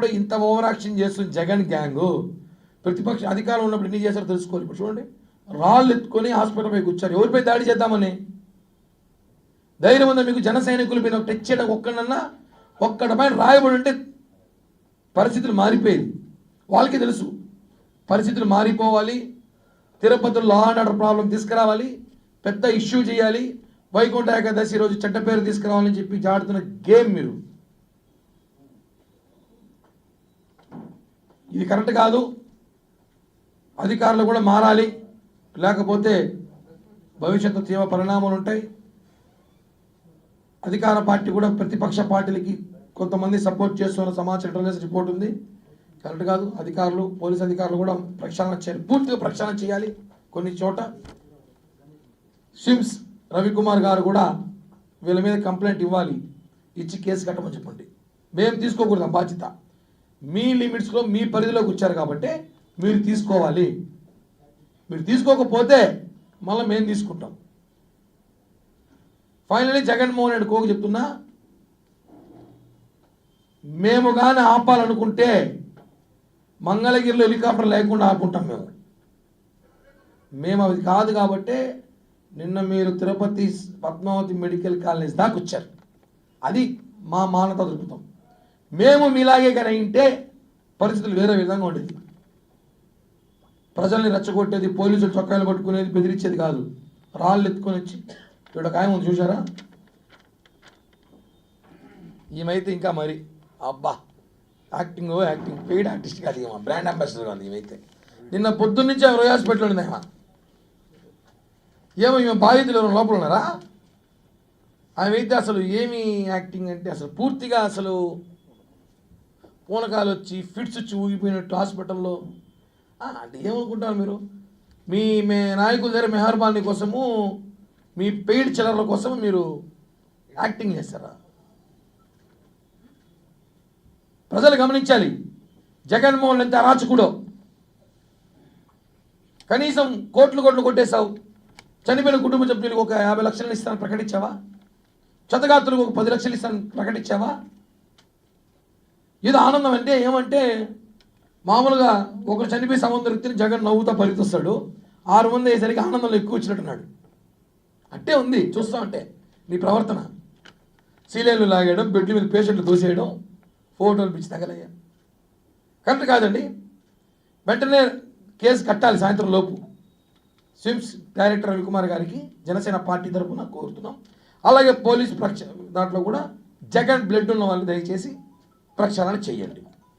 ఇప్పుడు ఇంత over action చేస్తుంది జగన్ గ్యాంగ్ ప్రతిపక్ష అధికారం ఉన్నప్పుడు ఎన్ని చేశారో తెలుసుకోవాలి ఇప్పుడు చూడండి. రాళ్ళు ఎత్తుకొని హాస్పిటల్ పై కూర్చారు. ఎవరిపై దాడి చేద్దామని? ధైర్యం ఉందా మీకు? జన సైనికుల మీద టచ్ చేయడం ఒక్కడన్నా ఒక్కడ పైన రాయబడి ఉంటే పరిస్థితులు మారిపోయేది. వాళ్ళకి తెలుసు. పరిస్థితులు మారిపోవాలి. తిరుపతిలో లా అండ్ ఆర్డర్ ప్రాబ్లం తీసుకురావాలి. పెద్ద ఇష్యూ చేయాలి. వైకుంఠ ఏకాదశి రోజు చెడ్డ పేరు తీసుకురావాలని చెప్పి జాడుతున్న గేమ్ మీరు. ఇది కరెక్ట్ కాదు. అధికారులు కూడా మారాలి. లేకపోతే భవిష్యత్తు తీవ్ర పరిణామాలు ఉంటాయి. అధికార పార్టీ కూడా ప్రతిపక్ష పార్టీలకి కొంతమంది సపోర్ట్ చేస్తున్న సమాచారం ఇంటెలిజెన్స్ రిపోర్ట్ ఉంది. కరెక్ట్ కాదు. అధికారులు పోలీస్ అధికారులు కూడా ప్రక్షాళన చేయాలి పూర్తిగా ప్రక్షాళన చేయాలి కొన్ని చోట. సిమ్స్ రవికుమార్ గారు కూడా వీళ్ళ మీద కంప్లైంట్ ఇవ్వాలి. ఇచ్చి కేసు కట్టమని చెప్పండి. మేము తీసుకోకూడదు బాధ్యత. మీ లిమిట్స్లో మీ పరిధిలోకి వచ్చారు కాబట్టి మీరు తీసుకోవాలి. మీరు తీసుకోకపోతే మళ్ళీ మేము తీసుకుంటాం. ఫైనలీ జగన్మోహన్ రెడ్డి కోకు చెప్తున్నా మేము కానీ ఆపాలనుకుంటే మంగళగిరిలో హెలికాప్టర్ లేకుండా ఆపుకుంటాం మేము. మేము అది కాదు కాబట్టి నిన్న మీరు తిరుపతి పద్మావతి మెడికల్ కాలేజ్ దాకా వచ్చారు. అది మా మానవత దృక్పథం మేము మీలాగే కానీ ఉంటే పరిస్థితులు వేరే విధంగా ఉండేది. ప్రజల్ని రెచ్చగొట్టేది పోలీసులు చొక్కాయలు పట్టుకునేది బెదిరించేది కాదు. రాళ్ళు ఎత్తుకొని వచ్చి ఇక్కడ ఒక ఆయన ఉంది చూసారా ఈమెయితే ఇంకా మరి అబ్బా యాక్టింగ్ యాక్టింగ్ పెయిడ్ ఆర్టిస్ట్ కాదు ఈమె బ్రాండ్ అంబాసిడర్ కాదు ఈమెయితే. నిన్న పొద్దున్నుంచి ఆమె రోయ్ హాస్పిటల్ ఉంది ఆమె. ఏమో ఈమె బాధితులు ఎవరు లోపల ఉన్నారా? ఆమె అయితే అసలు ఏమి యాక్టింగ్ అంటే అసలు పూర్తిగా అసలు పూనకాలు వచ్చి ఫిట్స్ వచ్చి ఊగిపోయినట్టు హాస్పిటల్లో. అంటే ఏమనుకుంటారు మీరు? మీ మే నాయకుల దగ్గర మెహర్బానీ కోసము మీ పెయిడ్ చిల్లర్ల కోసం మీరు యాక్టింగ్ చేస్తారా? ప్రజలు గమనించాలి. జగన్మోహన్ ఎంత అరాచకుడో. కనీసం కోట్లు కోట్లు కొట్టేశావు. చనిపోయిన కుటుంబ సభ్యులకు ఒక యాభై లక్షలు ఇస్తానని ప్రకటించావా? క్షతగాత్రులకు ఒక పది లక్షలు ఇస్తానని ప్రకటించావా? ఇది ఆనందం అంటే ఏమంటే మామూలుగా ఒకరు చనిపోయి సముద్ర వ్యక్తిని జగన్ నవ్వుతా పరితొస్తాడు. ఆరు మంది అయ్యేసరికి ఆనందంలో ఎక్కువ వచ్చినట్టున్నాడు. అట్టే ఉంది చూస్తా ఉంటే నీ ప్రవర్తన. సీలేలు లాగేయడం బెడ్ల మీద పేషెంట్లు దోసేయడం ఫోటోలు పిచ్చి తగలయ్యా. కరెక్ట్ కాదండి. వెంటనే కేసు కట్టాలి సాయంత్రం లోపు. స్విమ్స్ డైరెక్టర్ రవికుమార్ గారికి జనసేన పార్టీ తరఫున కోరుతున్నాం. అలాగే పోలీస్ ప్రక్ష దాంట్లో కూడా జగన్ బ్లడ్ ఉన్న వాళ్ళు దయచేసి ప్రక్షాళన చేయండి.